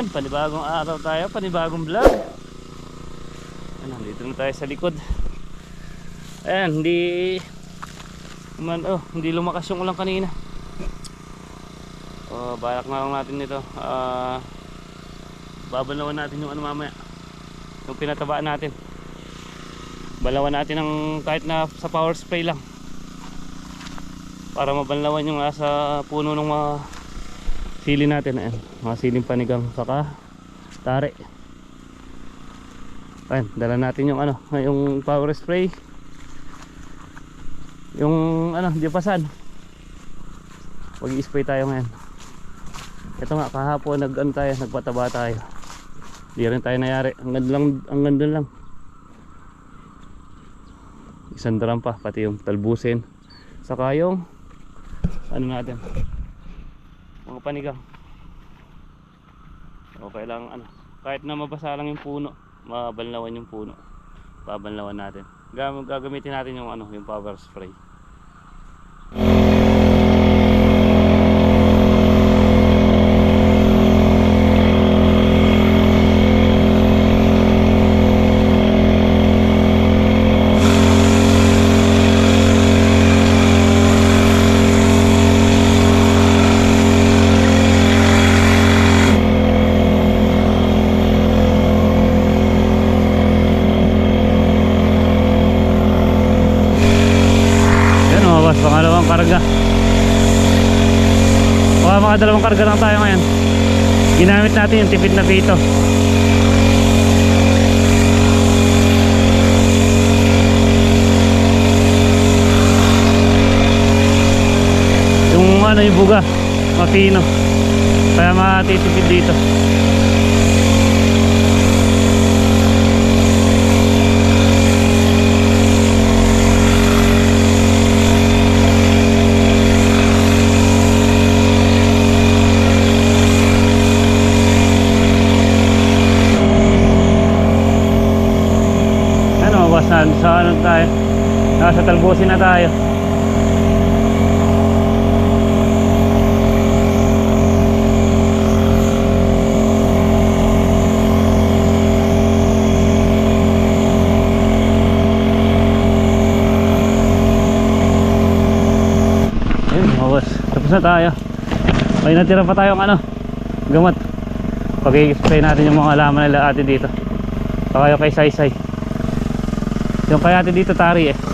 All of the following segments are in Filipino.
Yun, panibagong araw tayo, panibagong vlog. Ano, dito na tayo sa likod. Ayan, hindi man, oh, hindi lumakas yung ulang kanina. Oh, balak na lang natin nito. Ah, babalawan natin yung ano mamaya. Yung pinatabaan natin. Balawan natin ng kahit na sa power spray lang para mabanlawan yung nasa puno ng mga sili natin ayan, mga siling panigang saka tare. Ayan, dala natin yung ano yung power spray. Yung ano dipasan mag spray tayo ngayon. Ito nga kahapon nag ano tayo nagpataba tayo. Di rin tayo nayari. Ang ganda lang ang ganda lang. Isang drum pa pati yung talbusin. Saka yung ano natin mga panigang. Okay lang ano kahit na mabasa lang yung puno mabanlawan yung puno. Babanlawan natin. Gam gagamitin natin yung ano yung power spray Yan mga boss, pangalawang karga. Baka mga dalawang karga lang tayo ngayon. Ginamit natin yung tipid na pito. Yung ano yung buga, mapino. Kaya matitipid dito. Ano mga boss, na, sa ano tayo? Nasa talbusin na tayo. Ayun mga boss, tapos na tayo. May natira pa tayong ano, gamot. Pag-i-spray natin yung mga halaman nila ate dito. Saka yung kay Saysay. Yung kay ate dito tari eh.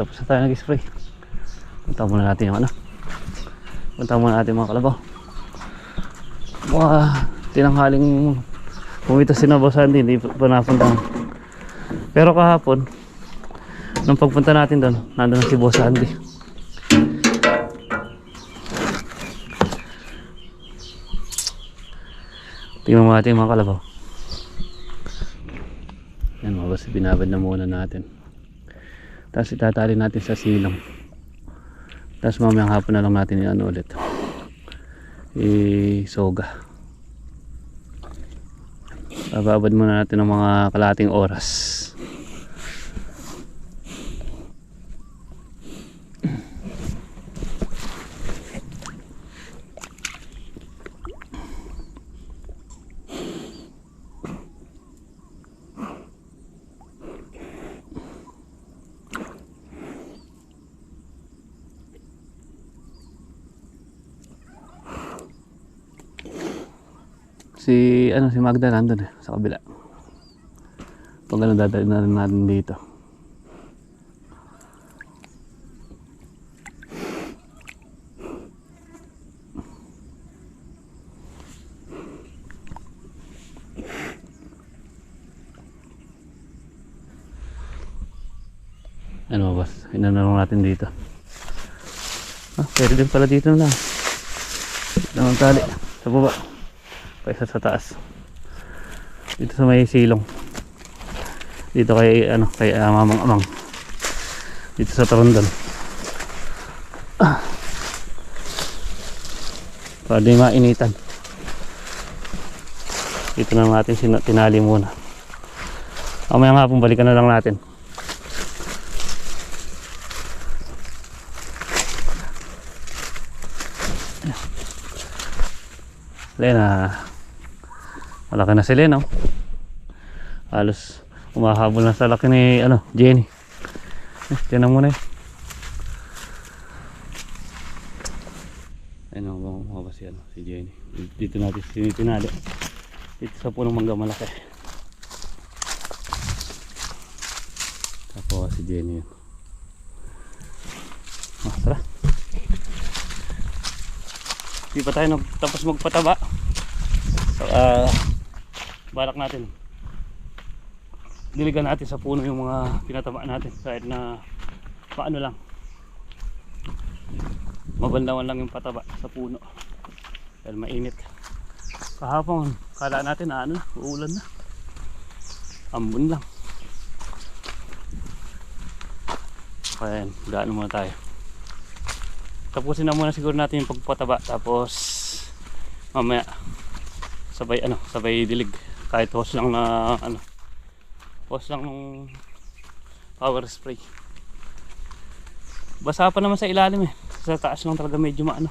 Tapos na tayo nag-spray. Punta muna natin yung ano. Punta muna natin mga kalabaw. Mga tinanghaling pumita si Boss Andy, hindi pa napuntahan. Pero kahapon, nung pagpunta natin doon, nandun na si Boss Andy. Tingnan mo natin mga kalabaw. Yan mga boss, binabad na muna natin. Tapos itatali natin sa silong. Tapos mamayang hapon na lang natin yung ano ulit. I soga. bababad muna natin ng mga kalating oras si ano si Magda nandun eh, sa kabila. Pag ano dadalhin na rin natin dito. Ano ba boss inanong natin dito. Ah pwede din pala dito na lang. Ang tali? Sa baba pa isa sa taas. Dito sa may silong. Dito kay ano kay uh, mamang amang. Dito sa tarundan. Ah. para di mainitan. Dito na natin tinali muna. Mamaya nga pong balikan na lang natin. Lena malaki na si Lena oh. halos umahabol na sa laki ni ano, Jenny. Eh, tiyan muna eh. Ayun ang mga si, ano, si Jenny? Dito natin tinitinali. Dito sa punong mangga malaki. Tapos si Jenny yun. Ah tara. Di pa tayo nag- tapos magpataba. So, ah, balak natin. Diligan natin sa puno yung mga pinataba natin kahit na paano lang. Mabandawan lang yung pataba sa puno. Dahil mainit. Kahapon, kala natin na ano, uulan na. Ambon lang. Kaya yan, gaano muna tayo tapusin na muna siguro natin yung pagpataba tapos mamaya sabay ano sabay dilig kahit hose lang na ano hose lang ng power spray. Basa pa naman sa ilalim eh. Sa taas lang talaga medyo maano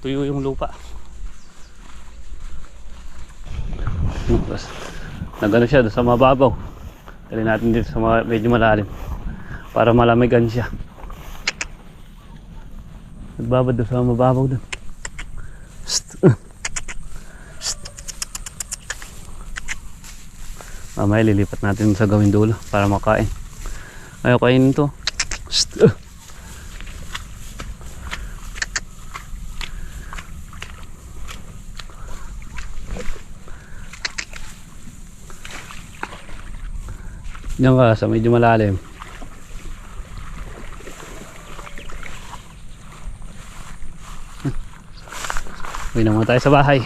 tuyo yung lupa. Tapos, nagano siya sa mababaw dali natin dito sa ma- medyo malalim. Para malamigan siya. Nagbabad doon sa mababaw doon. Mamaya lilipat natin sa gawin dulo para makain. Ayaw kainin to. Shht. Diyan ka sa medyo malalim. Uwi na muna tayo sa bahay.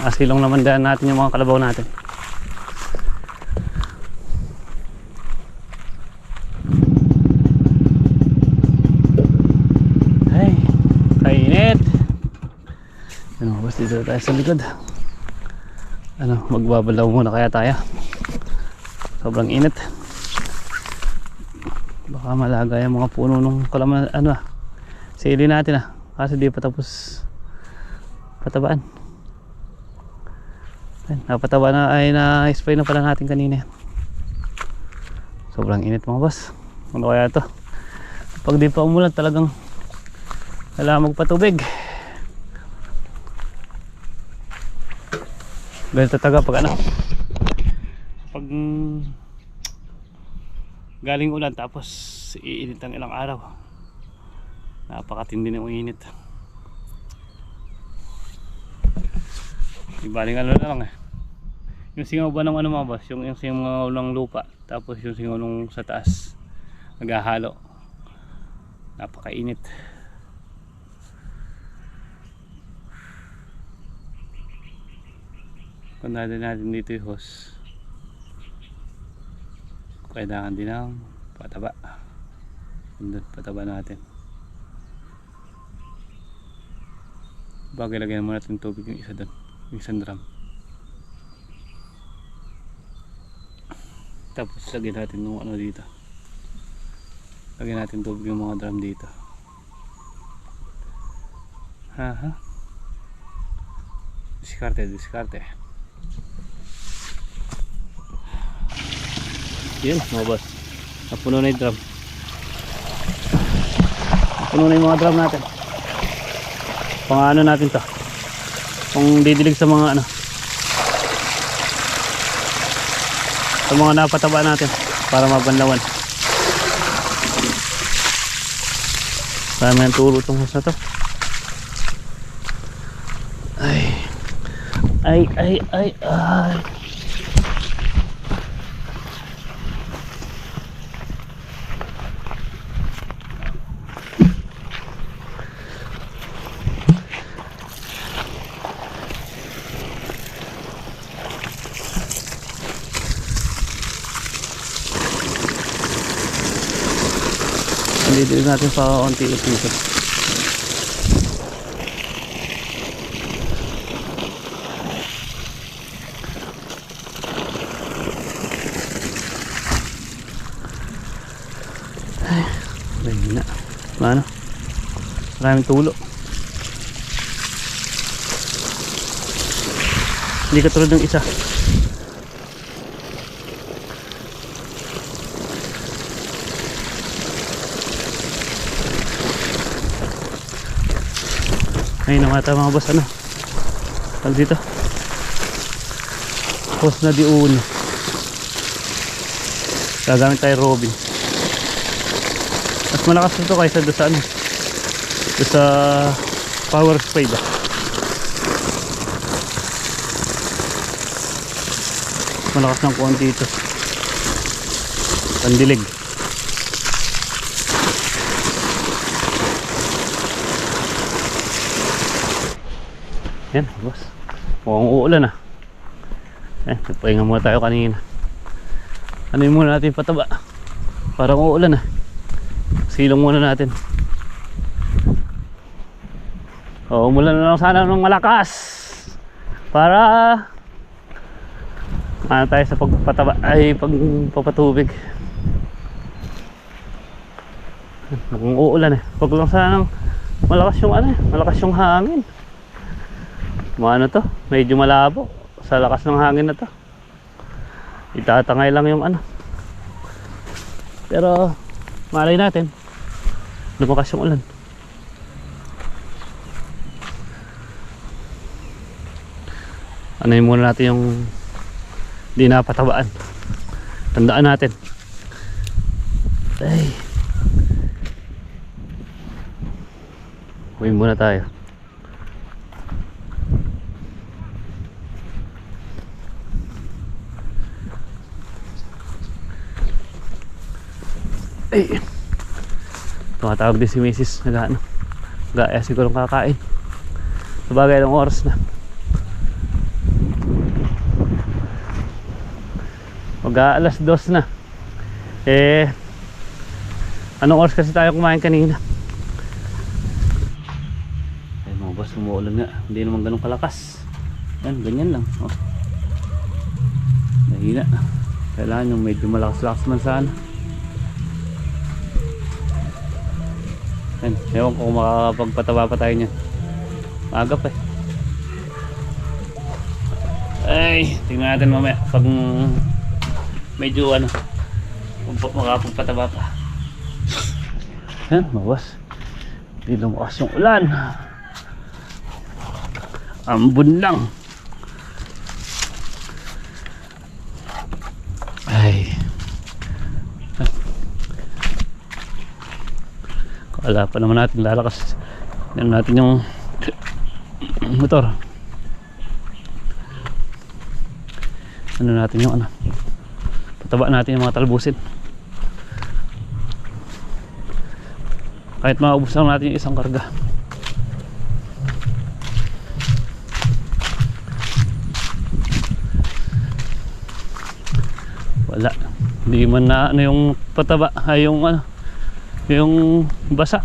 Asilong naman daan natin yung mga kalabaw natin. Ay, kainit. Ano, basta dito tayo sa likod. Ano, magbabalaw muna kaya tayo. Sobrang init. Baka malaga yung mga puno nung kalaman, ano ah. Sili natin ah. Kasi di pa tapos patabaan. Ayun, napataba na ay na-spray na pala natin kanina. Sobrang init mga boss. Ano kaya to? Pag di pa umulan talagang kailangan magpatubig. Ganito taga pag ano? Pag mm, galing ulan tapos iinit ang ilang araw. Napakatindi ng init. Ibaling ano na lang eh. Yung singaw ba ng ano mga boss? Yung, yung singaw ng lupa tapos yung singaw ng sa taas naghahalo. Napakainit kung natin dito yung hose kailangan din ng pataba Andun, pataba natin bagay lagyan mo natin tubig yung isa doon yung isang drum Tapos lagyan natin ng ano dito. Lagyan natin tubig yung mga drum dito. Ha ha. Diskarte, diskarte. Yun, mga boss. Napuno na yung drum. Napuno na yung mga drum natin. Pang ano natin to. Pang didilig sa mga ano. Sa mga napataba natin. Para mabanlawan. Marami ang turo itong hose to. Ay, ay, ay, ay. Dito natin pa konti-unti. Mahina. Ano? Maraming tulo. Hindi ka ng isa. Ay, namata mga boss, ano? Tag dito. Post na di uno. Gagamit tayo Robin. Malakas nito kaysa doon sa ano. Doon sa power spade. Ah. Mas malakas ng konti ito. Pandilig. Yan, boss. Mukhang uulan ah. Eh, nagpahinga muna tayo kanina. Ano yung muna natin pataba? Parang uulan ah. Silong muna natin. O, umulan na lang sana ng malakas. Para ano tayo sa pagpataba ay pagpapatubig. Mukhang uulan eh. Pag lang sana malakas yung ano eh, malakas yung hangin. Maano to? Medyo malabo sa lakas ng hangin na to. Itatangay lang yung ano. Pero malay natin. Lumakas yung ulan. Yung muna natin yung di napatabaan. Tandaan natin. Ay. Uwi muna tayo. Ay. Tumatawag din si Mrs. Nag-ano. Gaya siguro kakain. Sabagay ng oras na. Mag alas dos na. Eh, anong oras kasi tayo kumain kanina? Ay mga boss, umuulan nga. Hindi naman ganun kalakas. Yan, ganyan lang. Oh. Mahina. Kailangan yung medyo malakas-lakas man sana. Yan, ewan ko kung makakapagpatawa pa tayo niyan. Maaga pa eh. Ay, tingnan natin mamaya pag medyo ano, kung pa- makakapagpataba pa. Yan, mawas. Hindi lumakas yung ulan. Ambon lang. Kala pa naman natin lalakas. Yan natin yung motor. Ano natin yung ano. Pataba natin yung mga talbusin. Kahit maubos lang natin yung isang karga. Wala. Hindi man na ano yung pataba, ay yung ano, yung basa.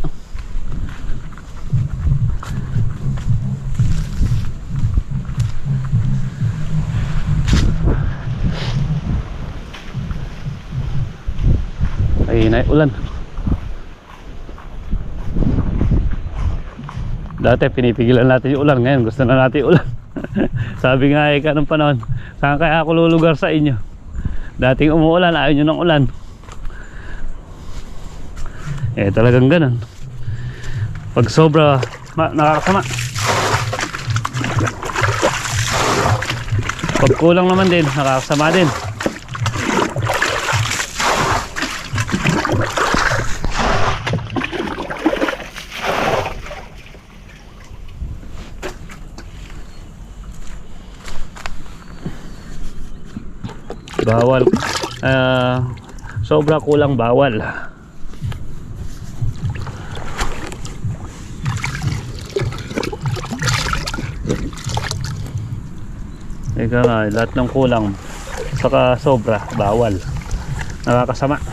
mahina yung ulan. Dati pinipigilan natin yung ulan, ngayon gusto na natin ulan. Sabi nga eh, kanong panahon, saan kaya ako lulugar sa inyo? Dating umuulan, ayaw nyo ng ulan. Eh talagang ganun. Pag sobra, ma- nakakasama. Pag kulang naman din, nakakasama din. Bawal. Ah, sobra kulang bawal. Ika nga, lahat ng kulang saka sobra, bawal. Nakakasama.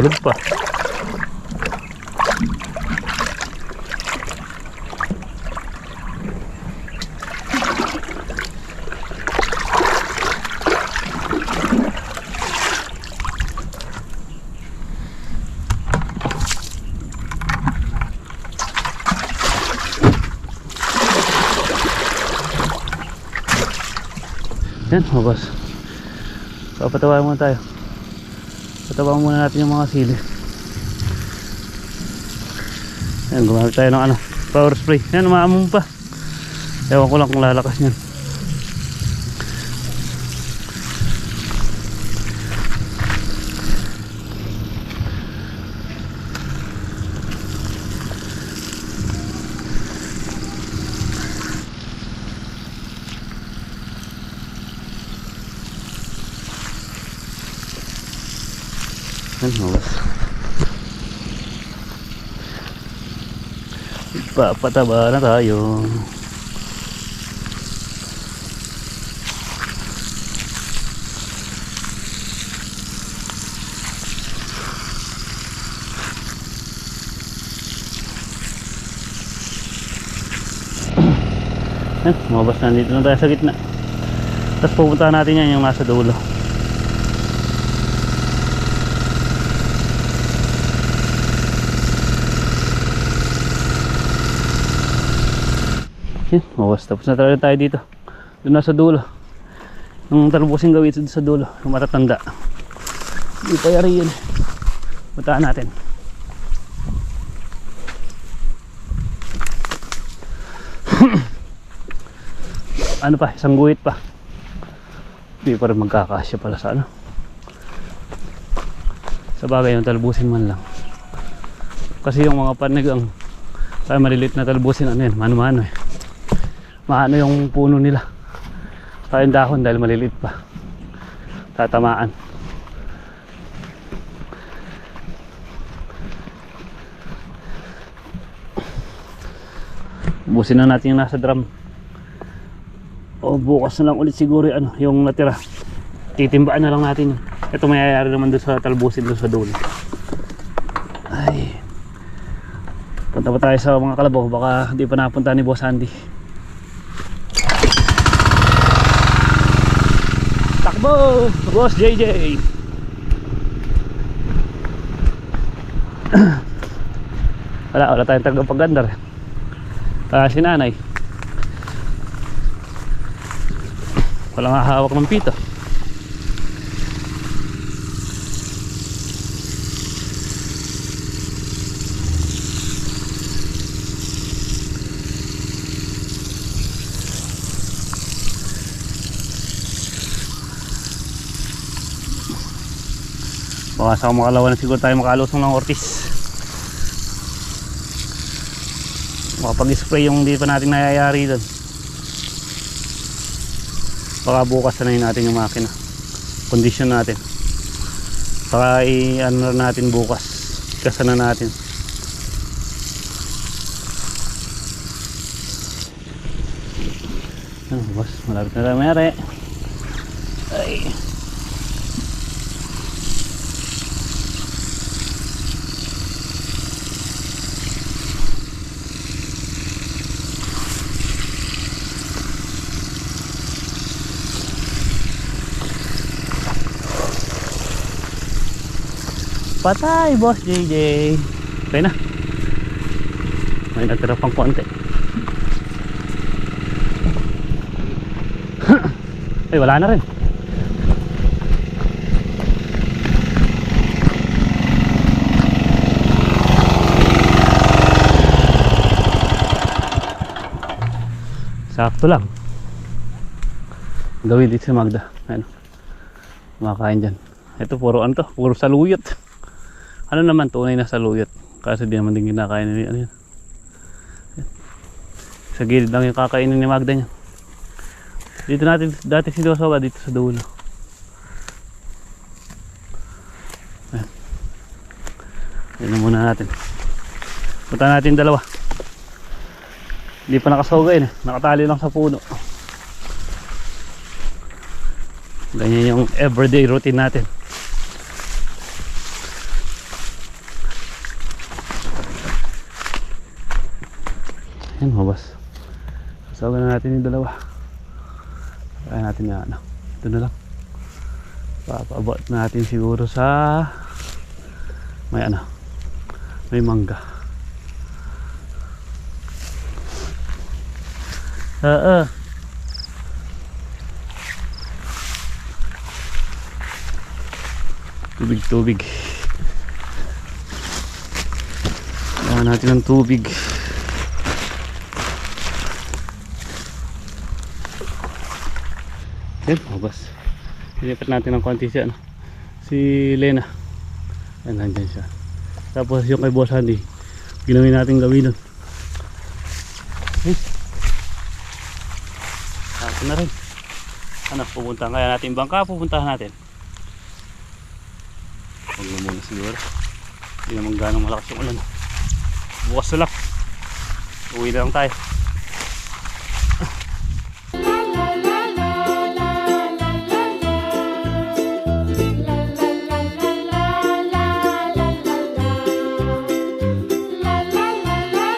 Bubulog pa. Yan, mga boss. Papatawain muna tayo. Patabang muna natin yung mga sili. Ayan, gumamit tayo ng ano, power spray. Yan, umaamong pa. Ewan ko lang kung lalakas. Yan, mawas. Ipapataba na tayo. Yan, mabas na dito na tayo sa gitna. Tapos pupunta natin yan yung nasa dulo. Yan, mawas. Tapos na talaga tayo dito. Doon na sa dulo. Yung talbusing gawin sa dulo. Yung matatanda. Hindi pa yari yun. Puntaan natin. ano pa? Isang guhit pa. Hindi pa rin magkakasya pala sa ano. Sa bagay yung talbusin man lang. Kasi yung mga panigang kaya malilit na talbusin ano yan, mano-mano eh maano yung puno nila. Sa yung dahon dahil maliliit pa. Tatamaan. Busin na natin yung nasa drum. O bukas na lang ulit siguro ano, yung natira. Titimbaan na lang natin ito mayayari naman doon sa talbusin doon sa dulo. Ay. Punta pa tayo sa mga kalabaw. Baka di pa napunta ni Boss Andy Takbo! Boss JJ! wala, wala tayong tagapagandar. Ah, si nanay. Walang hahawak ng pito. Baka sa makalawa na siguro tayo makalusong ng ortis. makapag-spray yung hindi pa natin nayayari doon baka bukas na yun natin yung makina. Condition natin. Baka i-ano na natin bukas. Kasa na natin. Ano boss? Malapit na tayo. Mayari ay Patay, boss JJ. Okay na. May natira pang konti. Ay, wala na rin. Sakto lang. Gawin dito sa Magda. Ano? Kumakain dyan. Ito puro ano to, puro saluyot. Ano naman tunay na saluyot. Kasi di naman din kinakain ni ano yan. Sa gilid lang yung kakainin ni Magda niya. Dito natin, dati sinusawa dito sa dulo. Ayan. Yan na muna natin. Punta natin dalawa. Hindi pa nakasogay eh. Nakatali lang sa puno. Ganyan yung everyday routine natin. Yan mabas. Sasawa na natin yung dalawa. Kaya natin na ano. Ito na lang. Papaabot natin siguro sa may ano. May mangga. Oo. Tubig, tubig. Kailangan natin ng tubig. Yan, mabas. Sinipat natin ng konti siya. Ano? Si Lena. Yan, nandyan siya. Tapos yung kay Boss Andy, ginawin natin gawin nun. Hey. Ako na rin. Ano, pupuntahan kaya natin bangka, pupuntahan natin. Huwag na muna siguro. Hindi naman ganong malakas yung ulan. Bukas na. Uwi lang tayo.